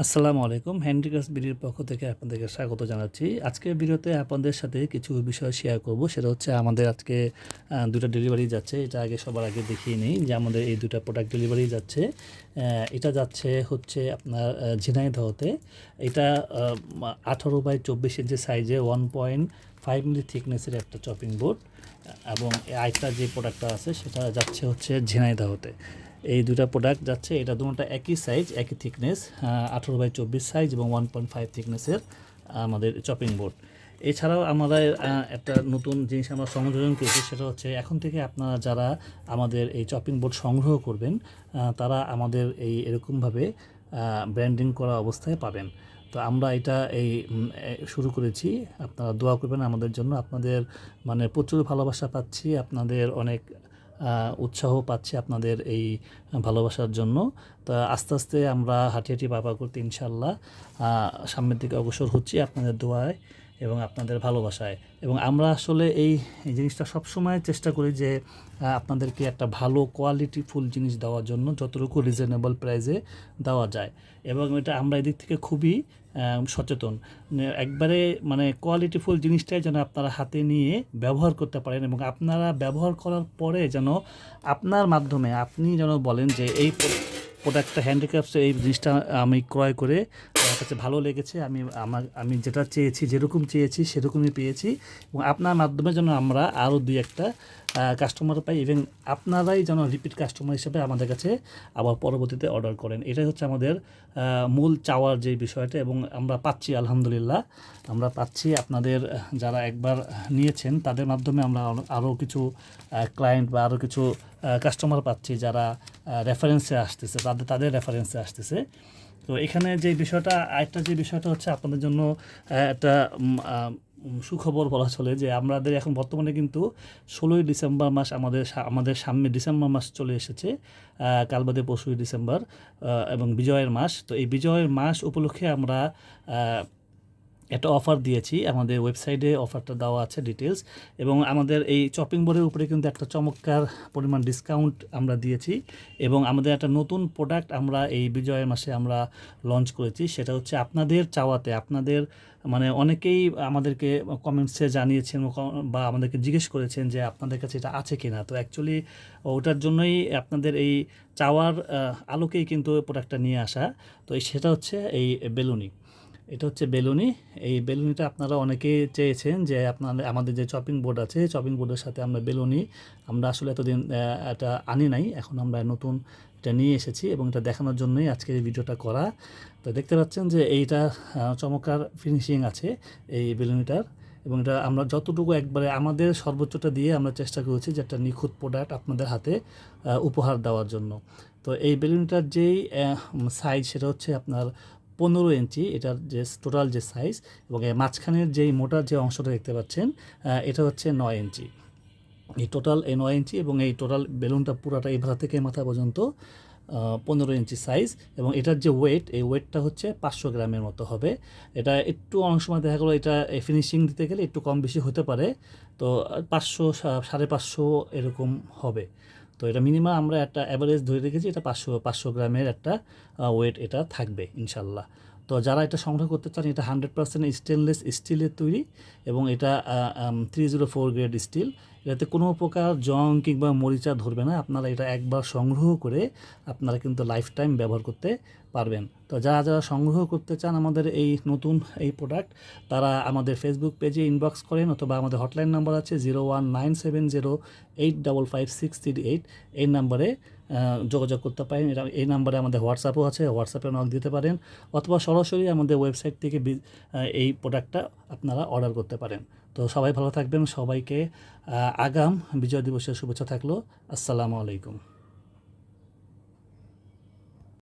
আসসালামু আলাইকুম হ্যান্ডিক্রাফট বিডির পক্ষ থেকে আপনাদেরকে স্বাগত জানাচ্ছি। আজকের ভিডিওতে আপনাদের সাথে কিছু বিষয় শেয়ার করব, সেটা হচ্ছে আমাদের আজকে দুটো ডেলিভারি যাচ্ছে, এটা আগে সবার আগে দেখিয়ে নিই যে আমাদের এই দুটো প্রোডাক্ট ডেলিভারি যাচ্ছে। এটা যাচ্ছে হচ্ছে আপনার ঝিনাইদহতে। এটা আঠারো বাই চব্বিশ ইঞ্চি সাইজে ওয়ান পয়েন্ট ফাইভ মিলি থিকনেসের একটা চপিং বোর্ড এবং আরেকটা যে প্রোডাক্টটা আছে, সেটা যাচ্ছে হচ্ছে ঝিনাইদহতে। এই দুটা প্রোডাক্ট যাচ্ছে এটা দুটোটা একই সাইজ একই থিকনেস আঠারো বাই চব্বিশ সাইজ এবং ওয়ান পয়েন্ট ফাইভ থিকনেসের আমাদের চপিং বোর্ড এছাড়াও আহ, একটা নতুন জিনিস আমরা সংযোজন করেছি সেটা হচ্ছে এখন থেকে আপনারা যারা আমাদের এই চপিং বোর্ড সংগ্রহ করবেন তারা আমাদের এই এরকমভাবে ব্র্যান্ডিং করা অবস্থায় পাবেন। তো আমরা এটা এই শুরু করেছি। আপনারা দোয়া করবেন আমাদের জন্য। আপনাদের মানে প্রচুর ভালোবাসা পাচ্ছি। আপনাদের অনেক উৎসাহ পাচ্ছি আপনাদের এই ভালোবাসার জন্য। তো আস্তে আস্তে আমরা হাঁটি হাঁটি বাবা করতে ইনশাল্লাহ সামনের দিকে অগ্রসর হচ্ছি। আপনাদের দোয়ায় এবং আপনাদের ভালোবাসায়। এবং আমরা আসলে এই জিনিসটা সবসময় চেষ্টা করি যে আপনাদেরকে একটা ভালো কোয়ালিটি ফুল জিনিস দেওয়ার জন্য যতটুকু রিজনেবল প্রাইসে দেওয়া যায়। এবং এটা আমরা এদিক থেকে খুবই সচেতন। একবারে মানে কোয়ালিটিফুল জিনিসটাই যেন আপনারা হাতে নিয়ে ব্যবহার করতে পারেন এবং আপনারা ব্যবহার করার পরে যেন আপনার মাধ্যমে আপনি যেন বলেন যে, এই প্রোডাক্টটা হ্যান্ডিক্রাফটস এই জিনিসটা আমি ক্রয় করে আমার কাছে ভালো লেগেছে। আমি, আমার, আমি যেটা চেয়েছি, যেরকম চেয়েছি, সেরকমই পেয়েছি। এবং আপনার মাধ্যমে যেন আমরা আরও দুই একটা কাস্টমার পাই। ইভেন আপনারাই যেন রিপিট কাস্টমার হিসেবে আমাদের কাছে আবার পরবর্তীতে অর্ডার করেন। এটাই হচ্ছে আমাদের মূল চাওয়ার যে বিষয়টা এবং আমরা পাচ্ছি আলহামদুলিল্লাহ। আমরা পাচ্ছি আপনাদের, যারা একবার নিয়েছেন, তাদের মাধ্যমে আমরা আরও কিছু ক্লায়েন্ট বা আরও কিছু কাস্টমার পাচ্ছি যারা রেফারেন্সে আসতেছে, তাদের তাদের রেফারেন্সে আসতেছে। তো এখানে যে বিষয়টা, আরেকটা যে বিষয়টা হচ্ছে আপনাদের জন্য একটা সুখবর বলা চলে যে আমাদের এখন বর্তমানে কিন্তু ষোলোই ডিসেম্বর মাস আমাদের আমাদের সামনে ডিসেম্বর মাস চলে এসেছে কালবাদে কাল পরশুই ডিসেম্বর এবং বিজয়ের মাস। তো এই বিজয়ের মাস উপলক্ষে আমরা একটা অফার দিয়েছি। আমাদের ওয়েবসাইটে অফারটা দেওয়া আছে ডিটেলস এবং আমাদের এই চপিং বোর্ডের উপরে কিন্তু একটা চমৎকার পরিমাণ ডিসকাউন্ট আমরা দিয়েছি। এবং আমাদের একটা নতুন প্রোডাক্ট আমরা এই বিজয়ের মাসে আমরা লঞ্চ করেছি। সেটা হচ্ছে আপনাদের চাওয়াতে। আপনাদের মানে অনেকেই আমাদেরকে কমেন্টসে জানিয়েছেন বা আমাদেরকে জিজ্ঞেস করেছেন যে আপনাদের কাছে এটা আছে কি না তো অ্যাকচুয়ালি ওটার জন্যই আপনাদের এই চাওয়ার আলোকেই কিন্তু প্রোডাক্টটা নিয়ে আসা। তো সেটা হচ্ছে এই বেলুনি। এটা হচ্ছে বেলুনি। এই বেলুনিটা আপনারা অনেকেই চেয়েছেন যে আপনাদের আমাদের যে চপিং বোর্ড আছে চপিং বোর্ডের সাথে আমরা বেলুনি, আমরা আসলে এতদিন এটা আনি নাই, এখন আমরা নতুন এটা নিয়ে এসেছি এবং এটা দেখানোর জন্যই আজকের এই ভিডিওটা করা। তো দেখতে পাচ্ছেন যে এইটা চমৎকার ফিনিশিং আছে এই বেলুনিটার এবং এটা আমরা যতটুকু একবারে আমাদের সর্বোচ্চটা দিয়ে আমরা চেষ্টা করেছি যে একটা নিখুঁত প্রোডাক্ট আপনাদের হাতে উপহার দেওয়ার জন্য। তো এই বেলুনটার যেই সাইজ সেটা হচ্ছে আপনার পনেরো ইঞ্চি এটার যে টোটাল যে সাইজ এবং মাঝখানের যেই মোটার যে অংশটা দেখতে পাচ্ছেন এটা হচ্ছে নয় ইঞ্চি এই টোটাল এই নয় ইঞ্চি এবং এই টোটাল বেলুনটা পুরাটা এই মাথা থেকে মাথা পর্যন্ত পনেরো ইঞ্চি সাইজ এবং এটার যে ওয়েট এই ওয়েটটা হচ্ছে পাঁচশো গ্রামের মতো হবে। এটা একটু অনেক সময় দেখা গেলো এটা ফিনিশিং দিতে গেলে একটু কম বেশি হতে পারে, তো পাঁচশো সাড়ে পাঁচশো এরকম হবে। তো এটা মিনিমাম আমরা একটা অ্যাভারেজ ধরে রেখেছি, এটা পাঁচশো পাঁচশো গ্রামের একটা ওয়েট এটা থাকবে, ইনশাল্লাহ। তো যারা এটা সংগ্রহ করতে চান, এটা হান্ড্রেড পার্সেন্ট স্টেনলেস স্টিলের তৈরি এবং এটা three zero four grade steel এটাতে কোনো প্রকার জং কিংবা মরিচা ধরবে না, আপনারা এটা একবার সংগ্রহ করে আপনারা কিন্তু লাইফ টাইম ব্যবহার করতে পারবেন। তো যারা যারা সংগ্রহ করতে চান আমাদের এই নতুন এই প্রোডাক্ট তারা আমাদের ফেসবুক পেজে ইনবক্স করেন অথবা আমাদের হটলাইন নাম্বার আছে zero one nine seven zero eight double five six three eight এই নাম্বারে যোগাযোগ করতে পারেন। এটা এই নাম্বারে আমাদের হোয়াটসঅ্যাপও আছে হোয়াটসঅ্যাপে নক দিতে পারেন। অথবা সরাসরি আমাদের ওয়েবসাইট থেকে এই প্রোডাক্টটা আপনারা অর্ডার করতে পারেন। তো সবাই ভালো থাকবেন সবাইকে আগাম বিজয় দিবসের শুভেচ্ছা থাকল। আসসালামু আলাইকুম।